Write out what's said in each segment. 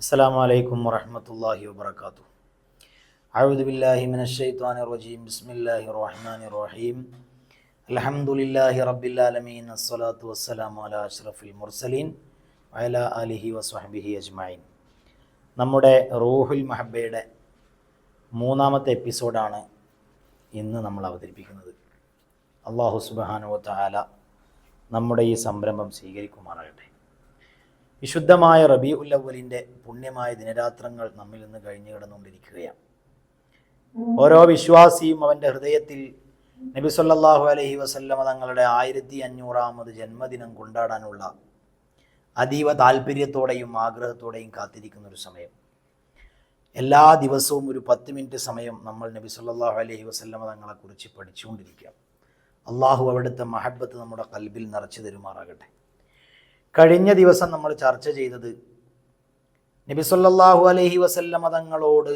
السلام عليكم ورحمة الله وبركاته أعوذ بالله من الشيطان الرجيم بسم الله الرحمن الرحيم الحمد لله رب العالمين الصلاة والسلام على أشرف المرسلين وعلى آله وصحبه أجمعين നമ്മുടെ റൂഹുൽ മഹബയുടെ മൂന്നാമത്തെ എപ്പിസോഡാണ് ഇന്ന് നമ്മൾ അവതരിപ്പിക്കുന്നത് അള്ളാഹു സുബാനുവ താല നമ്മുടെ ഈ സംരംഭം സ്വീകരിക്കുമാറാകട്ടെ വിശുദ്ധമായ റബി ഉല്ലവലിന്റെ പുണ്യമായ ദിനരാത്രങ്ങൾ നമ്മിൽ നിന്ന് കഴിഞ്ഞു കിടന്നുകൊണ്ടിരിക്കുകയാണ്. ഓരോ വിശ്വാസിയും അവന്റെ ഹൃദയത്തിൽ നബി സല്ലാഹു അലഹി വസല്ലമ തങ്ങളുടെ ആയിരത്തി അഞ്ഞൂറാമത് ജന്മദിനം കൊണ്ടാടാനുള്ള അതീവ താല്പര്യത്തോടെയും ആഗ്രഹത്തോടെയും കാത്തിരിക്കുന്ന ഒരു സമയം. എല്ലാ ദിവസവും ഒരു പത്ത് മിനിറ്റ് സമയം നമ്മൾ നബി സല്ലാഹു അലഹി വസല്ലമ തങ്ങളെക്കുറിച്ച് പഠിച്ചുകൊണ്ടിരിക്കുക അള്ളാഹു അവിടുത്തെ മഹബത്ത് നമ്മുടെ കൽബിൽ നിറച്ചു തരുമാറാകട്ടെ. കഴിഞ്ഞ ദിവസം നമ്മൾ ചർച്ച ചെയ്തത് നബി സല്ലല്ലാഹു അലൈഹി വസല്ലമ തങ്ങളോട്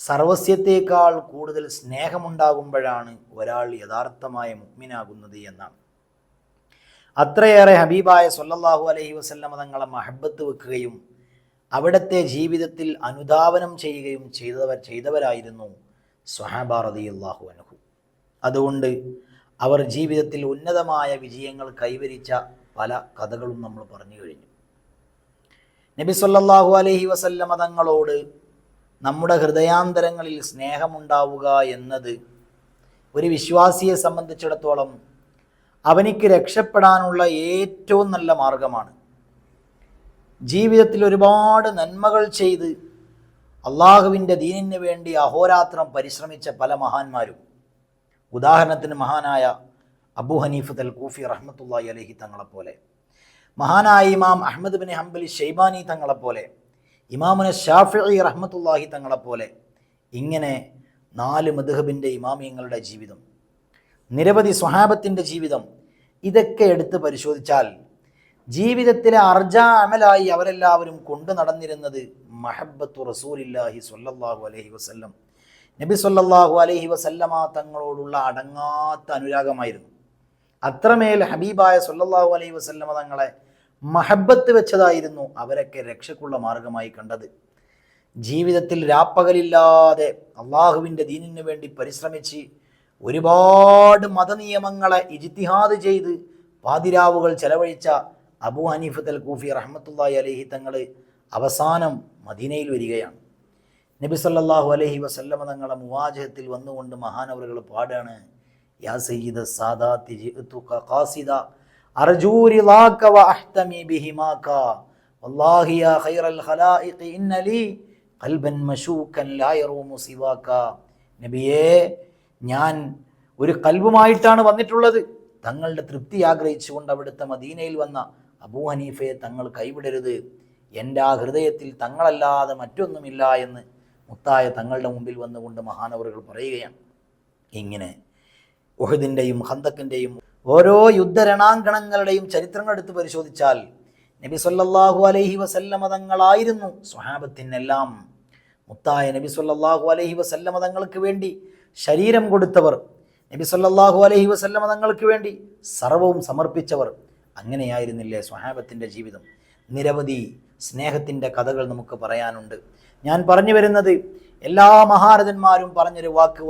സർവസ്യത്തേക്കാൾ കൂടുതൽ സ്നേഹമുണ്ടാകുമ്പോഴാണ് ഒരാൾ യഥാർത്ഥമായ മുഗ്മിനാകുന്നത് എന്നാണ്. അത്രയേറെ ഹബീബായ സല്ലല്ലാഹു അലഹി വസല്ലമ തങ്ങളെ മഹബത്ത് വെക്കുകയും അവിടത്തെ ജീവിതത്തിൽ അനുധാവനം ചെയ്യുകയും ചെയ്തവർ ചെയ്തവരായിരുന്നു സ്വഹാബ റളിയല്ലാഹു അൻഹു. അതുകൊണ്ട് അവർ ജീവിതത്തിൽ ഉന്നതമായ വിജയങ്ങൾ കൈവരിച്ച പല കഥകളും നമ്മൾ പറഞ്ഞു കഴിഞ്ഞു. നബി സല്ലാഹു അലഹി വസല്ലമ തങ്ങളോട് നമ്മുടെ ഹൃദയാന്തരങ്ങളിൽ സ്നേഹമുണ്ടാവുക എന്നത് ഒരു വിശ്വാസിയെ സംബന്ധിച്ചിടത്തോളം അവനിക്ക് രക്ഷപ്പെടാനുള്ള ഏറ്റവും നല്ല മാർഗമാണ്. ജീവിതത്തിൽ ഒരുപാട് നന്മകൾ ചെയ്ത് അള്ളാഹുവിന്റെ ദീനിന് വേണ്ടി അഹോരാത്രം പരിശ്രമിച്ച പല മഹാന്മാരും ഉദാഹരണത്തിന് മഹാനായ അബു ഹനീഫ് അൽ കൂഫി റഹ്മത്തുള്ളാഹി അലഹി തങ്ങളെപ്പോലെ. മഹാനായ ഇമാം അഹമ്മദ് ബിൻ ഹംബലി ഷെയ്ബാനി തങ്ങളെപ്പോലെ. ഇമാമുന ഷാഫി റഹ്മത്തുള്ളാഹി തങ്ങളെപ്പോലെ. ഇങ്ങനെ നാല് മധുഹബിന്റെ ഇമാമിയങ്ങളുടെ ജീവിതം നിരവധി സ്വഹാബത്തിന്റെ ജീവിതം ഇതൊക്കെ എടുത്ത് പരിശോധിച്ചാൽ ജീവിതത്തിലെ അർജ അമലായി അവരെല്ലാവരും കൊണ്ടു നടന്നിരുന്നത് മഹബത്തു റസൂലില്ലാഹി സ്വല്ലല്ലാഹു അലഹി വസല്ലം നബി സല്ലാഹു അലഹി വസല്ലമ തങ്ങളോടുള്ള അടങ്ങാത്ത അനുരാഗമായിരുന്നു. അത്രമേൽ ഹബീബായ സല്ലാഹു അലൈഹി വസല്ലമ തങ്ങളെ മഹബത്ത് വെച്ചതായിരുന്നു അവരൊക്കെ രക്ഷക്കുള്ള മാർഗമായി കണ്ടത്. ജീവിതത്തിൽ രാപ്പകലില്ലാതെ അള്ളാഹുവിന്റെ ദീനിനു വേണ്ടി പരിശ്രമിച്ച് ഒരുപാട് മതനിയമങ്ങളെ ഇജിത്തിഹാദ് ചെയ്ത് പാതിരാവുകൾ ചെലവഴിച്ച അബു ഹനീഫത്ത് അൽ കൂഫി റഹ്മത്തുള്ളാഹി അലഹി തങ്ങൾ അവസാനം മദീനയിൽ വരികയാണ്. നബി സല്ലല്ലാഹു അലൈഹി വസല്ലമ തങ്ങളുടെ മുവാജഹത്തിൽ വന്നുകൊണ്ട് മഹാനവറുകൾ പാടാണ്. യാ സയ്യിദ ഖാസിദ വ അഹ്തമി വല്ലാഹി യാ ഖൈറൽ ഇന്ന ലീ ഖൽബൻ നബിയേ ഞാൻ ഒരു കൽബുമായിട്ടാണ് വന്നിട്ടുള്ളത്. തങ്ങളുടെ തൃപ്തി ആഗ്രഹിച്ചുകൊണ്ട് അവിടുത്തെ മദീനയിൽ വന്ന അബൂ ഹനീഫയെ തങ്ങൾ കൈവിടരുത്. എന്റെ ആ ഹൃദയത്തിൽ തങ്ങളല്ലാതെ മറ്റൊന്നുമില്ല എന്ന് മുത്തായ തങ്ങളുടെ മുമ്പിൽ വന്നുകൊണ്ട് മഹാനവറുകൾ പറയുകയാണ്. ഇങ്ങനെ ഉഹദിന്റെയും ഹന്തക്കിന്റെയും ഓരോ യുദ്ധരണാങ്കണങ്ങളുടെയും ചരിത്രങ്ങൾ എടുത്ത് പരിശോധിച്ചാൽ നബി സല്ലല്ലാഹു അലൈഹി വസല്ലമ തങ്ങളായിരുന്നു സ്വഹാബത്തിനെല്ലാം. മുത്തായ നബി സല്ലല്ലാഹു അലൈഹി വസല്ലമ തങ്ങൾക്ക് വേണ്ടി ശരീരം കൊടുത്തവർ നബി സല്ലല്ലാഹു അലൈഹി വസല്ലമ തങ്ങൾക്ക് വേണ്ടി സർവവും സമർപ്പിച്ചവർ അങ്ങനെയായിരുന്നില്ലേ സ്വഹാബത്തിന്റെ ജീവിതം? നിരവധി സ്നേഹത്തിന്റെ കഥകൾ നമുക്ക് പറയാനുണ്ട്. ഞാൻ പറഞ്ഞു വരുന്നത് എല്ലാ മഹാരഥന്മാരും പറഞ്ഞൊരു വാക്ക്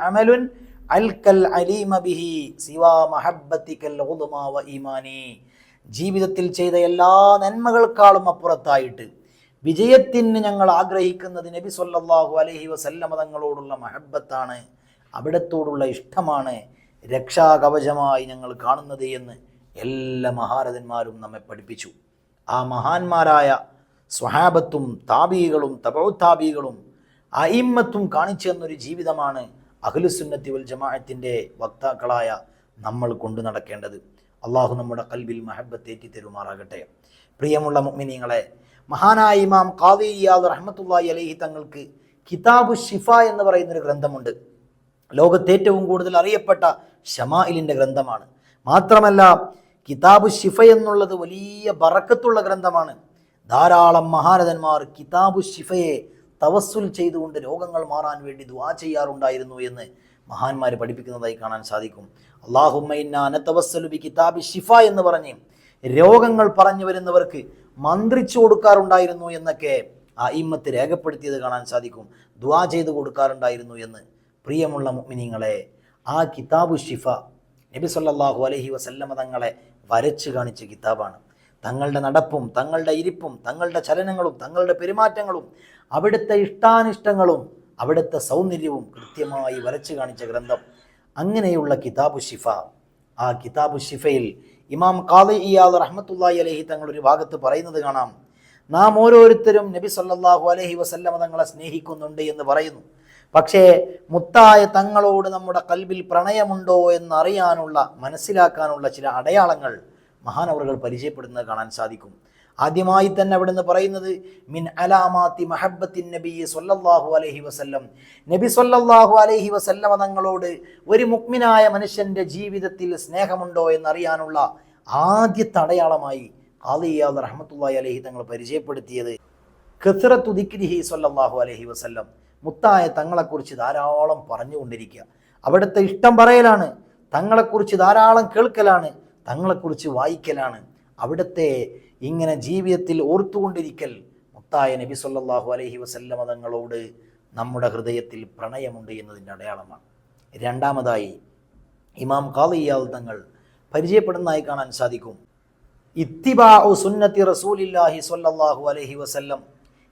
അമലുൻ അൽക്കൽ അലീമ ബിഹി ഈമാനി. ജീവിതത്തിൽ ചെയ്ത എല്ലാ നന്മകൾക്കാളും അപ്പുറത്തായിട്ട് വിജയത്തിന് ഞങ്ങൾ ആഗ്രഹിക്കുന്നത് നബി സൊല്ലാഹു അലഹി വസല്ലമ തങ്ങളോടുള്ള മഹബത്താണ് അവിടത്തോടുള്ള ഇഷ്ടമാണ് രക്ഷാകവചമായി ഞങ്ങൾ കാണുന്നത് എന്ന് എല്ലാ മഹാരഥന്മാരും നമ്മെ പഠിപ്പിച്ചു. ആ മഹാന്മാരായ സ്വഹാബത്തും താബീകളും തപൗത്താബികളും അയിമ്മത്തും കാണിച്ചു തന്നൊരു ജീവിതമാണ് അഖിലുസുന്നത്തി വൽ ജമാഅത്തിന്റെ വക്താക്കളായ നമ്മൾ കൊണ്ടു നടക്കേണ്ടത്. അള്ളാഹു നമ്മുടെ കൽബിൽ മഹബത്തേറ്റി തരുമാറാകട്ടെ. പ്രിയമുള്ള മുഅ്മിനീങ്ങളെ മഹാനായ ഇമാം ഖാദിയാദ് റഹ്മത്തുല്ലായി അലഹി തങ്ങൾക്ക് കിതാബു ഷിഫ എന്ന് പറയുന്നൊരു ഗ്രന്ഥമുണ്ട്. ലോകത്ത് ഏറ്റവും കൂടുതൽ അറിയപ്പെട്ട ഷമായിലിന്റെ ഗ്രന്ഥമാണ്. മാത്രമല്ല കിതാബു ഷിഫ എന്നുള്ളത് വലിയ ബറക്കത്തുള്ള ഗ്രന്ഥമാണ്. ധാരാളം മഹാരഥന്മാർ കിതാബു ഷിഫയെ തവസ്സുൽ ചെയ്തുകൊണ്ട് രോഗങ്ങൾ മാറാൻ വേണ്ടി ദുആ ചെയ്യാറുണ്ടായിരുന്നു എന്ന് മഹാന്മാർ പഠിപ്പിക്കുന്നതായി കാണാൻ സാധിക്കും. അള്ളാഹുമ്മ കിതാബി ഷിഫ എന്ന് പറഞ്ഞ് രോഗങ്ങൾ പറഞ്ഞു വരുന്നവർക്ക് മന്ത്രിച്ചു കൊടുക്കാറുണ്ടായിരുന്നു എന്നൊക്കെ ആ ഇമ്മത്ത് രേഖപ്പെടുത്തിയത് കാണാൻ സാധിക്കും. ദ്വാ ചെയ്ത് കൊടുക്കാറുണ്ടായിരുന്നു എന്ന് പ്രിയമുള്ള മുഅ്മിനീങ്ങളെ ആ കിതാബു ഷിഫ നബി സല്ലാഹു അലഹി വസല്ലമ തങ്ങളെ വരച്ചു കാണിച്ച കിതാബാണ്. തങ്ങളുടെ നടപ്പും തങ്ങളുടെ ഇരിപ്പും തങ്ങളുടെ ചലനങ്ങളും തങ്ങളുടെ പെരുമാറ്റങ്ങളും അവിടുത്തെ ഇഷ്ടാനിഷ്ടങ്ങളും അവിടുത്തെ സൗന്ദര്യവും കൃത്യമായി വരച്ചു കാണിച്ച ഗ്രന്ഥം. അങ്ങനെയുള്ള കിതാബു ഷിഫ ആ കിതാബു ഷിഫയിൽ ഇമാം ഖാദി ഇയാദ് റഹ്മത്തുള്ളാഹി അലൈഹി തങ്ങൾ ഒരു ഭാഗത്ത് പറയുന്നത് കാണാം. നാം ഓരോരുത്തരും നബി സല്ലാഹു അലഹി വസല്ലമ തങ്ങളെ സ്നേഹിക്കുന്നുണ്ട് എന്ന് പറയുന്നു. പക്ഷേ മുത്തായ തങ്ങളോട് നമ്മുടെ കൽബിൽ പ്രണയമുണ്ടോ എന്നറിയാനുള്ള മനസ്സിലാക്കാനുള്ള ചില അടയാളങ്ങൾ മഹാനവറുകൾ പരിചയപ്പെടുന്നത് കാണാൻ സാധിക്കും. ആദ്യമായി തന്നെ അവിടുന്ന് പറയുന്നത് മിൻ അലാമാത്തി മഹബത്തിൻ നബി സൊല്ലാഹു അലഹി വസല്ലം. നബി സൊല്ലാഹു അലഹി വസല്ലമ തങ്ങളോട് ഒരു മുക്മിനായ മനുഷ്യന്റെ ജീവിതത്തിൽ സ്നേഹമുണ്ടോ എന്നറിയാനുള്ള ആദ്യ തടയാളമായി ഖാദിയാദ് റഹ്മത്തുള്ളാഹി അലഹി തങ്ങൾ പരിചയപ്പെടുത്തിയത് കസറത്തു ദിക്രിഹി സൊല്ലാഹു അലഹി വസല്ലം. മുത്തായ തങ്ങളെക്കുറിച്ച് ധാരാളം പറഞ്ഞുകൊണ്ടിരിക്കുക. അവിടുത്തെ ഇഷ്ടം പറയലാണ് തങ്ങളെക്കുറിച്ച് ധാരാളം കേൾക്കലാണ് തങ്ങളെക്കുറിച്ച് വായിക്കലാണ്. അവിടുത്തെ ഇങ്ങനെ ജീവിതത്തിൽ ഓർത്തുകൊണ്ടിരിക്കൽ മുത്തായ നബി സല്ലാഹു അലഹി വസല്ലമ തങ്ങളോട് നമ്മുടെ ഹൃദയത്തിൽ പ്രണയമുണ്ട് എന്നതിന്റെ അടയാളമാണ്. രണ്ടാമതായി ഇമാം കാലിയാൽ തങ്ങൾ പരിചയപ്പെടുന്നതായി കാണാൻ സാധിക്കും. ഇത്തിബാഉ സുന്നത്തി റസൂലില്ലാഹി സ്വല്ലല്ലാഹു അലഹി വസല്ലം.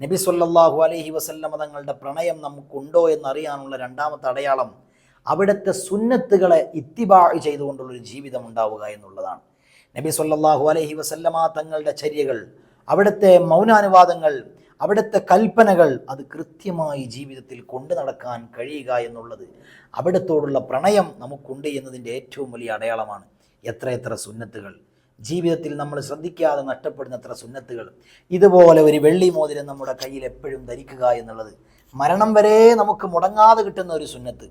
നബി സ്വല്ലല്ലാഹു അലഹി വസല്ലമ തങ്ങളുടെ പ്രണയം നമുക്കുണ്ടോ എന്നറിയാനുള്ള രണ്ടാമത്തെ അടയാളം അവിടുത്തെ സുന്നത്തുകളെ ഇത്തിബാ ചെയ്തുകൊണ്ടുള്ളൊരു ജീവിതം ഉണ്ടാവുക എന്നുള്ളതാണ്. നബി സല്ലാഹു അലഹി വസല്ലമ തങ്ങളുടെ ചര്യകൾ അവിടുത്തെ മൗനാനുവാദങ്ങൾ അവിടുത്തെ കൽപ്പനകൾ അത് കൃത്യമായി ജീവിതത്തിൽ കൊണ്ടു നടക്കാൻ കഴിയുക എന്നുള്ളത് അവിടത്തോടുള്ള പ്രണയം നമുക്കുണ്ട് എന്നതിന്റെ ഏറ്റവും വലിയ അടയാളമാണ്. എത്രയെത്ര സുന്നത്തുകൾ. ജീവിതത്തിൽ നമ്മൾ ശ്രദ്ധിക്കാതെ നഷ്ടപ്പെടുന്ന എത്ര സുന്നത്തുകൾ. ഇതുപോലെ ഒരു വെള്ളി മോതിരം നമ്മുടെ കയ്യിൽ എപ്പോഴും ധരിക്കുക എന്നുള്ളത് മരണം വരെ നമുക്ക് മുടങ്ങാതെ കിട്ടുന്ന ഒരു സുന്നത്ത്.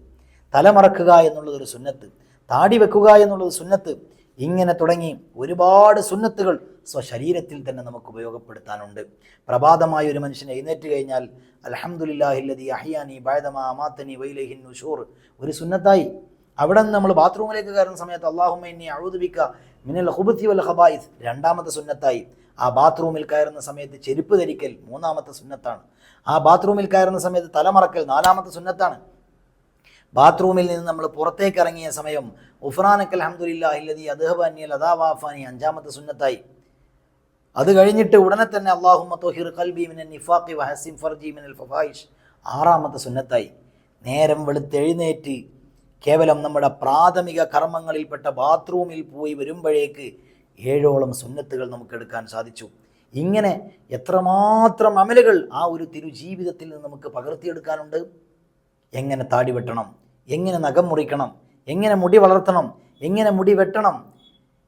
തലമറക്കുക എന്നുള്ളത് ഒരു സുന്നത്ത് താടി വെക്കുക എന്നുള്ളത് സുന്നത്ത് ഇങ്ങനെ തുടങ്ങി ഒരുപാട് സുന്നത്തുകൾ സ്വശരീരത്തിൽ തന്നെ നമുക്ക് ഉപയോഗപ്പെടുത്താനുണ്ട്. പ്രഭാതമായ ഒരു മനുഷ്യൻ എഴുന്നേറ്റ് കഴിഞ്ഞാൽ അലഹമുല്ലാഹില്ലതി അഹിയാനി ബായതമാ അമാത്തനി വൈലഹിൻ നുഷൂർ ഒരു സുന്നത്തായി. അവിടെ നിന്ന് നമ്മൾ ബാത്റൂമിലേക്ക് കയറുന്ന സമയത്ത് അള്ളാഹുമ്മ അഴുതുബിക്ക മിനൽ ഹുബത്തി വൽ ഹബായിസ് രണ്ടാമത്തെ സുന്നത്തായി. ആ ബാത്റൂമിൽ കയറുന്ന സമയത്ത് ചെരുപ്പ് ധരിക്കൽ മൂന്നാമത്തെ സുന്നത്താണ്. ആ ബാത്റൂമിൽ കയറുന്ന സമയത്ത് തലമറക്കൽ നാലാമത്തെ സുന്നത്താണ്. ബാത്റൂമിൽ നിന്ന് നമ്മൾ പുറത്തേക്ക് ഇറങ്ങിയ സമയം ഉഫ്രാനക്കൽ അഹമ്മദില്ല ഇല്ലതി അദ്ഹബാനിയൽ അദാവാഫാനി അഞ്ചാമത്തെ സുന്നത്തായി. അത് കഴിഞ്ഞിട്ട് ഉടനെ തന്നെ മിനൽ നിഫാഖി ഫർജി മിനൽ ഫഫായിഷ് ആറാമത്തെ സുന്നത്തായി. നേരം വെളുത്തെഴുന്നേറ്റ് കേവലം നമ്മുടെ പ്രാഥമിക കർമ്മങ്ങളിൽപ്പെട്ട ബാത്റൂമിൽ പോയി വരുമ്പോഴേക്ക് ഏഴോളം സുന്നത്തുകൾ നമുക്ക് എടുക്കാൻ സാധിച്ചു. ഇങ്ങനെ എത്രമാത്രം അമലുകൾ ആ ഒരു തിരുജീവിതത്തിൽ നിന്ന് നമുക്ക് പകർത്തിയെടുക്കാനുണ്ട്? എങ്ങനെ താടി വെട്ടണം? എങ്ങനെ നഖം മുറിക്കണം? എങ്ങനെ മുടി വളർത്തണം? എങ്ങനെ മുടി വെട്ടണം?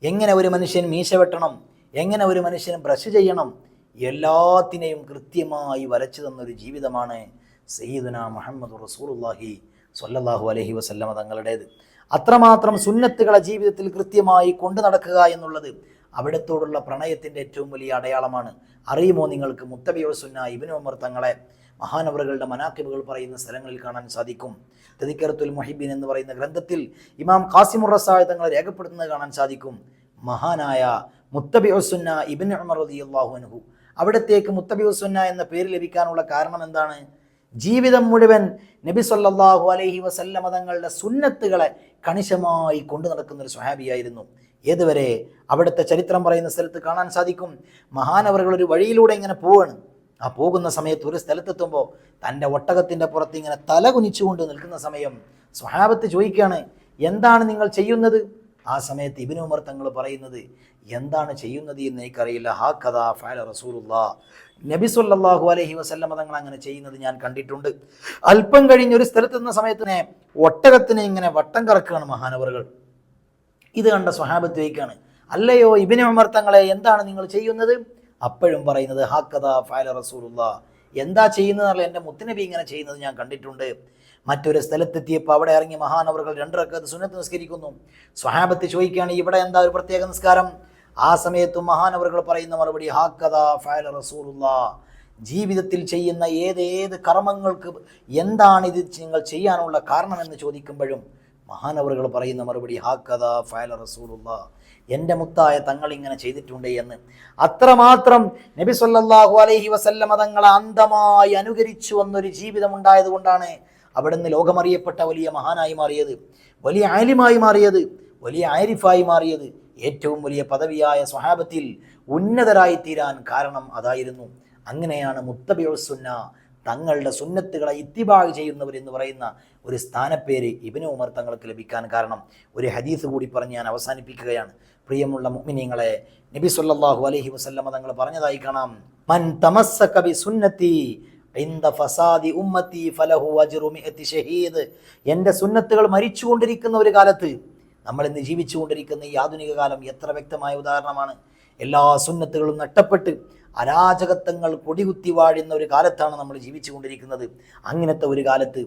എങ്ങനെ ഒരു മനുഷ്യൻ മീശ വെട്ടണം? എങ്ങനെ ഒരു മനുഷ്യൻ ബ്രഷ് ചെയ്യണം? എല്ലാത്തിനെയും കൃത്യമായി വരച്ചു തന്നൊരു ജീവിതമാണ് സയ്യിദുന മുഹമ്മദ് റസൂലുള്ളാഹി സൊല്ലാഹു അലഹി വസല്ലമ തങ്ങളുടേത്. അത്രമാത്രം സുന്നത്തുകളെ ജീവിതത്തിൽ കൃത്യമായി കൊണ്ടു നടക്കുക എന്നുള്ളത് അവിടത്തോടുള്ള പ്രണയത്തിന്റെ ഏറ്റവും വലിയ അടയാളമാണ്. അറിയുമോ നിങ്ങൾക്ക് മുത്തബിയോ സുന്ന ഇബിനു ഉമർ തങ്ങളെ? മഹാനവറുകളുടെ മനാക്കിബുകൾ പറയുന്ന സ്ഥലങ്ങളിൽ കാണാൻ സാധിക്കും. തെതിക്കറത്തുൽ മൊഹിബിൻ എന്ന് പറയുന്ന ഗ്രന്ഥത്തിൽ ഇമാം കാസിമുർ റസായ തങ്ങളെ രേഖപ്പെടുത്തുന്നത് കാണാൻ സാധിക്കും. മഹാനായ മുത്തബി ഹുസുന്ന ഇബിൻ ഉമർ റളിയല്ലാഹു അൻഹു. അവിടത്തേക്ക് മുത്തബി ഹുസുന്ന എന്ന പേര് ലഭിക്കാനുള്ള കാരണം എന്താണ്? ജീവിതം മുഴുവൻ നബി സല്ലാഹു അലൈഹി വസല്ല മതങ്ങളുടെ സുന്നത്തുകളെ കണിശമായി കൊണ്ടു നടക്കുന്ന ഒരു സ്വഹാബിയായിരുന്നു. ഏതുവരെ? അവിടുത്തെ ചരിത്രം പറയുന്ന സ്ഥലത്ത് കാണാൻ സാധിക്കും. മഹാനവറുകൾ ഒരു വഴിയിലൂടെ ഇങ്ങനെ പോവാണ്. ആ പോകുന്ന സമയത്ത് ഒരു സ്ഥലത്തെത്തുമ്പോൾ തന്റെ ഒട്ടകത്തിന്റെ പുറത്ത് ഇങ്ങനെ തല കുനിച്ചുകൊണ്ട് നിൽക്കുന്ന സമയം സ്വഹാബത്ത് ചോദിക്കുകയാണ് എന്താണ് നിങ്ങൾ ചെയ്യുന്നത്? ആ സമയത്ത് ഇബിനുമർ തങ്ങൾ പറയുന്നത് എന്താണ് ചെയ്യുന്നത് എന്ന് എനിക്കറിയില്ല. ഹാ കഥ ഫാല റസൂലുള്ള. നബി അലഹി വസല്ലമ തങ്ങൾ അങ്ങനെ ചെയ്യുന്നത് ഞാൻ കണ്ടിട്ടുണ്ട്. അല്പം കഴിഞ്ഞ് ഒരു സ്ഥലത്ത് നിന്ന സമയത്തിനെ ഒട്ടകത്തിനെ ഇങ്ങനെ വട്ടം കറക്കുകയാണ് മഹാനവറുകൾ. ഇത് കണ്ട സ്വഹാബത്ത് ചോദിക്കുകയാണ് അല്ലയോ ഇബിനുമർ തങ്ങളെ എന്താണ് നിങ്ങൾ ചെയ്യുന്നത്? അപ്പോഴും പറയുന്നത് ഹാക്കഥ ഫാല റസൂലുള്ള. എന്താ ചെയ്യുന്നതല്ല എന്റെ മുത്തനബി ഇങ്ങനെ ചെയ്യുന്നത് ഞാൻ കണ്ടിട്ടുണ്ട്. മറ്റൊരു സ്ഥലത്തെത്തിയപ്പോൾ അവിടെ ഇറങ്ങി മഹാനവറുകൾ രണ്ടരക്കത്ത് സുന്നത്ത് നിസ്കരിക്കുന്നു. സ്വഹാബത്ത് ചോദിക്കുകയാണ് ഇവിടെ എന്താ ഒരു പ്രത്യേക നിസ്കാരം? ആ സമയത്തും മഹാനവറുകൾ പറയുന്ന മറുപടി ഹാക്കഥ ഫാല റസൂലുള്ള. ജീവിതത്തിൽ ചെയ്യുന്ന ഏത് ഏത് കർമ്മങ്ങൾക്ക് എന്താണ് ഇത് നിങ്ങൾ ചെയ്യാനുള്ള കാരണമെന്ന് ചോദിക്കുമ്പോഴും മഹാനവറുകൾ പറയുന്ന മറുപടി ഹാക്കഥ ഫാല റസൂലുള്ള. എന്റെ മുത്തായ തങ്ങൾ ഇങ്ങനെ ചെയ്തിട്ടുണ്ട് എന്ന്. അത്രമാത്രം നബി സല്ലല്ലാഹു അലൈഹി വസല്ലമ തങ്ങളെ അന്ധമായി അനുകരിച്ചു വന്നൊരു ജീവിതം ഉണ്ടായതുകൊണ്ടാണ് അവിടുന്ന് ലോകമറിയപ്പെട്ട വലിയ മഹാനായി മാറിയത് വലിയ ആലിമായി മാറിയത് വലിയ ആരിഫായി മാറിയത് ഏറ്റവും വലിയ പദവിയായ സ്വഹാബത്തിൽ ഉന്നതരായി തീരാൻ കാരണം അതായിരുന്നു. അങ്ങനെയാണ് മുത്തബിയുൽ സുന്ന തങ്ങളുടെ സുന്നത്തുകളെ ഇത്തിബാഗ് ചെയ്യുന്നവർ എന്ന് പറയുന്ന ഒരു സ്ഥാനപ്പേര് ഇബിന് ഉമർ തങ്ങൾക്ക് ലഭിക്കാൻ കാരണം. ഒരു ഹദീസ് കൂടി പറഞ്ഞ് ഞാൻ അവസാനിപ്പിക്കുകയാണ്. പ്രിയമുള്ള മുഅ്മിനീങ്ങളെ നബി സല്ലല്ലാഹു അലഹി വസല്ലമ തങ്ങൾ പറഞ്ഞതായി കാണാം. മൻ തമസ്സക ബി സുന്നത്തി ഫസാദി ഉമ്മത്തി ഫലഹു ഷഹീദ്. എന്റെ സുന്നത്തുകൾ മരിച്ചുകൊണ്ടിരിക്കുന്ന ഒരു കാലത്ത് നമ്മൾ ഇന്ന് ജീവിച്ചുകൊണ്ടിരിക്കുന്ന ഈ ആധുനിക കാലം എത്ര വ്യക്തമായ ഉദാഹരണമാണ്. എല്ലാ സുന്നത്തുകളും നഷ്ടപ്പെട്ട് അരാജകത്വങ്ങൾ കൊടികുത്തി വാഴുന്ന ഒരു കാലത്താണ് നമ്മൾ ജീവിച്ചുകൊണ്ടിരിക്കുന്നത്. അങ്ങനത്തെ ഒരു കാലത്ത്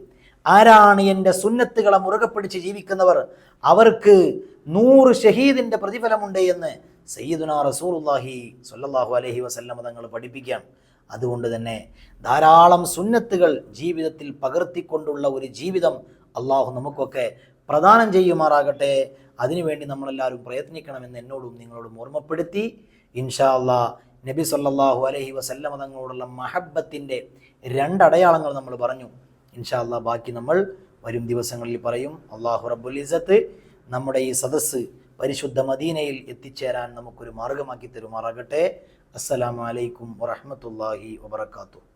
ആരാണ് എന്റെ സുന്നത്തുകളെ മുറുകെ പിടിച്ച് ജീവിക്കുന്നവർ? അവർക്ക് നൂറ് ഷഹീദിന്റെ പ്രതിഫലമുണ്ട് എന്ന് സയ്യിദുന റസൂലുള്ളാഹി സ്വല്ലല്ലാഹു അലഹി വസല്ലമ തങ്ങൾ പഠിപ്പിക്കുകയാണ് അതുകൊണ്ട് തന്നെ ധാരാളം സുന്നത്തുകൾ ജീവിതത്തിൽ പകർത്തിക്കൊണ്ടുള്ള ഒരു ജീവിതം അള്ളാഹു നമുക്കൊക്കെ പ്രദാനം ചെയ്യുമാറാകട്ടെ. അതിനുവേണ്ടി നമ്മളെല്ലാവരും പ്രയത്നിക്കണമെന്ന് എന്നോടും നിങ്ങളോടും ഓർമ്മപ്പെടുത്തി. ഇൻഷാ അള്ളാ നബി സല്ലാഹു അലഹി വസല്ലമ തങ്ങളോടുള്ള മഹബത്തിന്റെ രണ്ടടയാളങ്ങൾ നമ്മൾ പറഞ്ഞു. ഇൻഷാ അള്ളാ ബാക്കി നമ്മൾ വരും ദിവസങ്ങളിൽ പറയും അള്ളാഹു റബ്ബുൽ ഇസത്ത് നമ്മുടെ ഈ സദസ്സ് പരിശുദ്ധ മദീനയിൽ എത്തിച്ചേരാൻ നമുക്കൊരു മാർഗമാക്കി തരുമാറാകട്ടെ. അസ്സലാമു അലൈക്കും വറഹ്മത്തുള്ളാഹി വബറകാതുഹു.